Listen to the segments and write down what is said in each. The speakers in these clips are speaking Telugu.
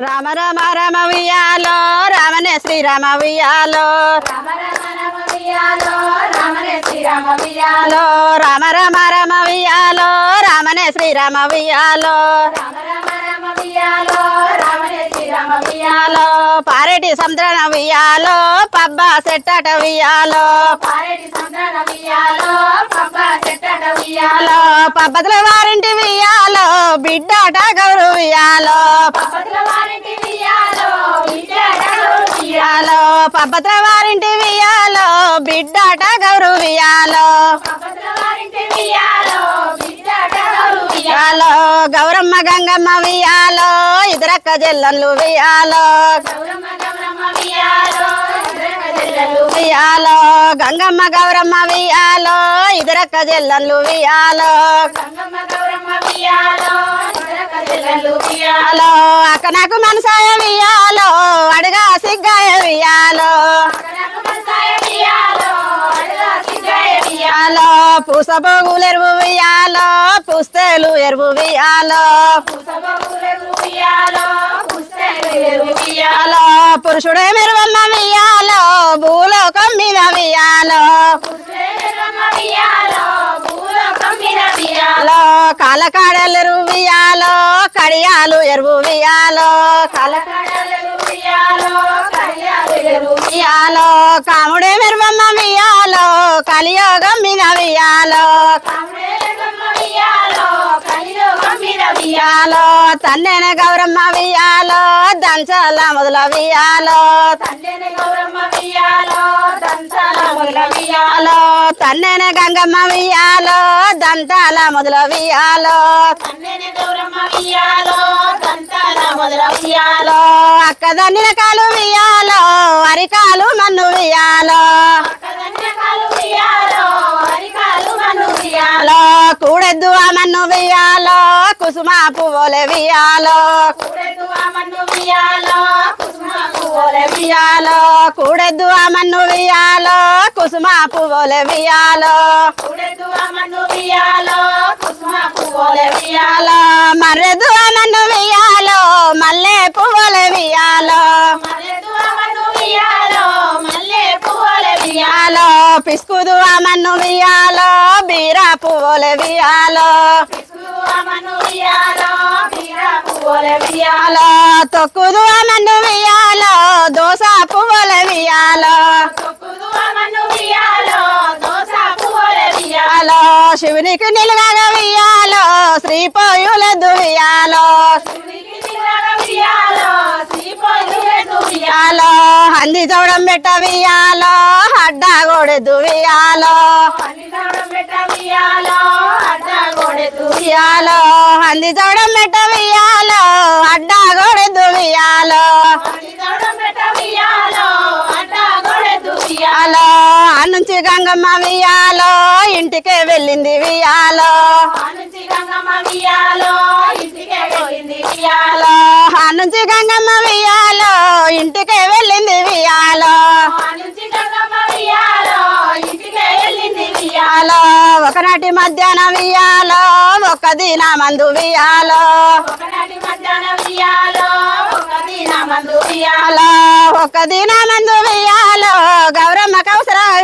రామ రామ రామ వియాలో రామనే శ్రీరామ వియాలో రామ రామ వియాలో రామనే శ్రీరామ వియాలో రామ రామ రామ వియాలో రామనే శ్రీరామ వియాలో రామ రామ రామ వియాలో రామనే శ్రీరామ వియాలో పారెటి సంద్రణ వియాలో పబ్బా సెట్టట వియాలో. పారేటి వియాలో పబ్బ చెట్టట వియాలో పబ్బతుల వారింటి వియాలో బిడ్డాట గౌరవ వియాలో. పబ్బతుల వియాలో పబ్బతుల వారింటి వియాలో బిడ్డట గౌరు వియాలో పబ్బతుల వారింటి వియాలో వియాలో గౌరమ్మ గంగమ్మ వియాలో ఇద్దరక్క జల్లన్లు వియాలో గౌరమ్మ వియాలో ఇద్దరక చెల్లెలు వియాలో గంగమ్మ గౌరమ్మ వియాలో ఇద్దరక్క జల్లన్లు వియాలో గంగమ్మ అక్కనకు మనసాయం ఇయ్యాలో. అడగా సిగ్గాయ వియాలో వియాలో పూసబోగులు ఎరువు ఇయ్యాలో. పుస్తలు ఎరువు ఇయ్యాలో. పురుషుడే మెరువమ్మ ఇయ్యాలో. భూలోకం మీద ఇయ్యాలో. కాలకాడలు వియాలో కడియాలు ఎరువు వియాలో కాల కడలు వియాలో కళ్యాణులు వియాలో కాముడే మెరువమ్మ వియాలో కలియోగం మీద వియాలో వియాలో కలిలోకం తన్నేన గౌరమ్మ వియాలో దంచాల మొదల వియాలో తండ్రిని గౌరమ్మ వియాలో దంచాల మొదల వియాలో తన్నేన గంగమ్మ వియాలో దంతాల మొదల వియాలో అక్క దండిన కాలు వియాలో అరికాలు మన్ను వియాలో కూడెద్దు ఆ మన్ను వియాలో కుసుమ పువ్వులే వియాలో వియాలో కూడెద్దు ఆ మన్ను వియాలో కుసుమ పువ్వులే వియాలో కూడెదు మన్ను వియాలో కుసుమ పువ్వుల వియాలో మర్రెద్దు ఆ మన్ను వియాలో మల్లె పువ్వులే వియాలో పిసుకుదు ఆ మన్ను వియాలో బీర పువ్వులే వియాలో పిసుకు మన్ను వియాలో బీర పువ్వుల వియాలో తొక్కుదు ఆ వియాలో దోస పువ్వుల వియాలో వియాలో శివునికి నిలువగ వియాలో శ్రీపోయులెద్దు వియాలో దువియాలో వియాలో హంది చౌడం పెట్ట వియాలో అడ్డా గోడెద్దు వియాలో పెట్ట వియాలో హంది చౌడం పెట్ట వియాలో గంగమ్మ వియాలో ఇంటికే వెళ్ళింది వియాలో నుంచి గంగమ్మ వియాలో ఇంటికే వెళ్ళింది వియాలో వియాలో ఆ నుంచి గంగమ్మ వియాలో ఇంటికే వెళ్ళింది వియాలో ఆ నుంచి గంగమ్మ వియాలో ఇంటికే వెళ్ళింది వియాలో వియాలో ఒకనాటి మధ్యాహ్నం వియాలో ఒక దిన మందు వియాలో ఒకనాటి మధ్యాహ్నం వియాలో ఒక దిన మందు వియాలో వియాలో ఒక దిన మందు వియాలో గౌరమ్మ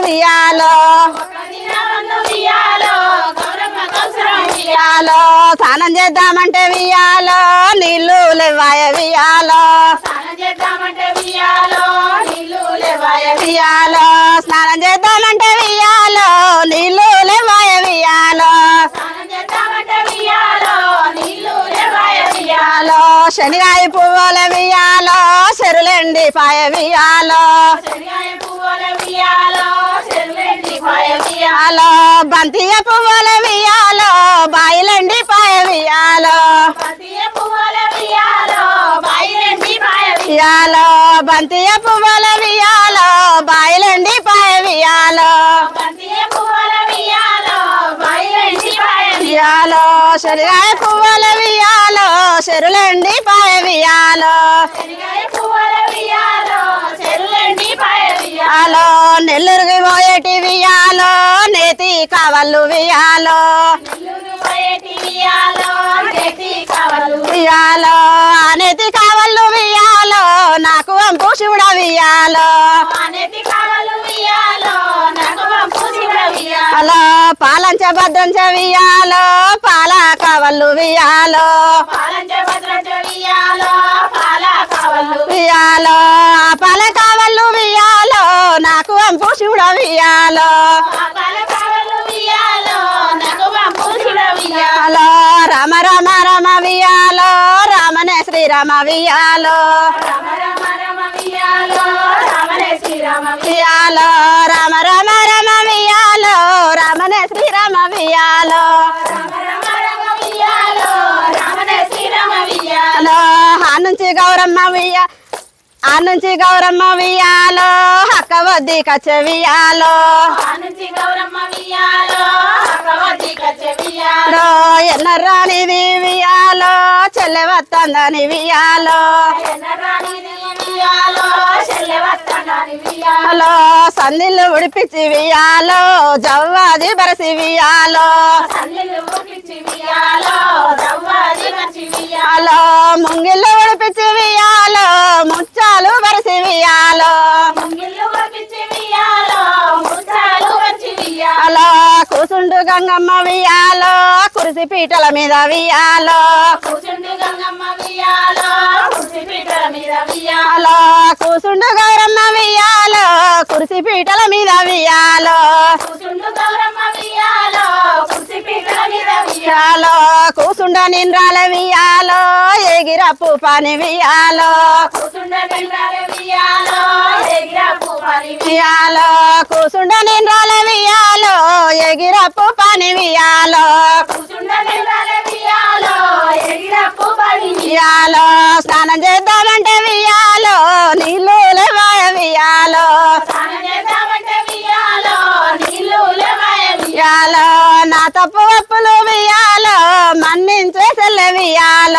ఇయ్యాలో ఇయ్యాలో స్నానం చేద్దామంటే వియ్యాలో నీళ్ళు లేవాయ ఇయ్యాలో స్నానం స్నానం చేద్దామంటే వియాలో నీళ్ళు లేవాయ వియాలో వియాలో శనిగాయ పువ్వుల వియాలో చెరులండి పాయ వియాలో శనగాయ పువ్వుల వియాలో చెరువెండి పాయ వియాలో వియాలో బంతియ పువ్వుల వియాలో బాయిలండి పాయ వియాలో పతియ పువ్వుల వియాలో బాయిరెండి పాయ వియాలో వియాలో బంతియ పువ్వుల వియాలో బాయిలండి పాయ వియాలో వియాలో శనిగాయ పువ్వుల వియాలో చెరులండి పాయ వియాలో వియాలో నెల్లూరుకి పోయేటి వియాలో నేతి కావళ్ళు వియాలో. వియాలో అనేది కావళ్ళు వియాలో నాకు వంపు శివుడ వియాలో. హలో పాలంచ భద్రం చెవియాలో పాల కావళ్ళు వియాలో. వియాలో వియాలో రామ రామ రామ వియాలో రామనే శ్రీరామ వియాలో రామ రామ రామ వియాలో రామనే శ్రీరామ వియాలో రామ రామ రామ వియాలో రామనే శ్రీరామ వియాలో ఆ నుంచి గౌరమ్మ వియ ఆ నుంచి గౌరమ్మ వియాలో హక్క వద్ది కచ్చ వియాలో ఆనుంచి ఎన్నరాని వియాలో చెల్లెవత్తనాని వియాలో హలో సందిల్లు ఉడిపించి వియాలో జవ్వాది బరసి వియాలో గంగమ్మ వియాలో కురిసి పీటల మీద వియాలో కూచుండు గంగమ్మ వియాలో కుర్చీ పీటల మీద వియాలో కూసుండు గౌరమ్మ వియాలో కురిసి పీటల మీద వియాలో కూచుండు గౌరమ్మ వియాలో కుర్చీ పీటల మీద వియాలో కూసుండ నిండ్రాల వియాలో ఎగిరప్పు పని వియాలో వియాలో కూసుండ నిండ్రాల వియాలో ఎగిరప్పు పని వియాలో వియాలో స్నానం చేద్దామంటే వియాలో నీళ్ళు వియాలో వియాలో లేవాయ వియాలో వియాలో Hola,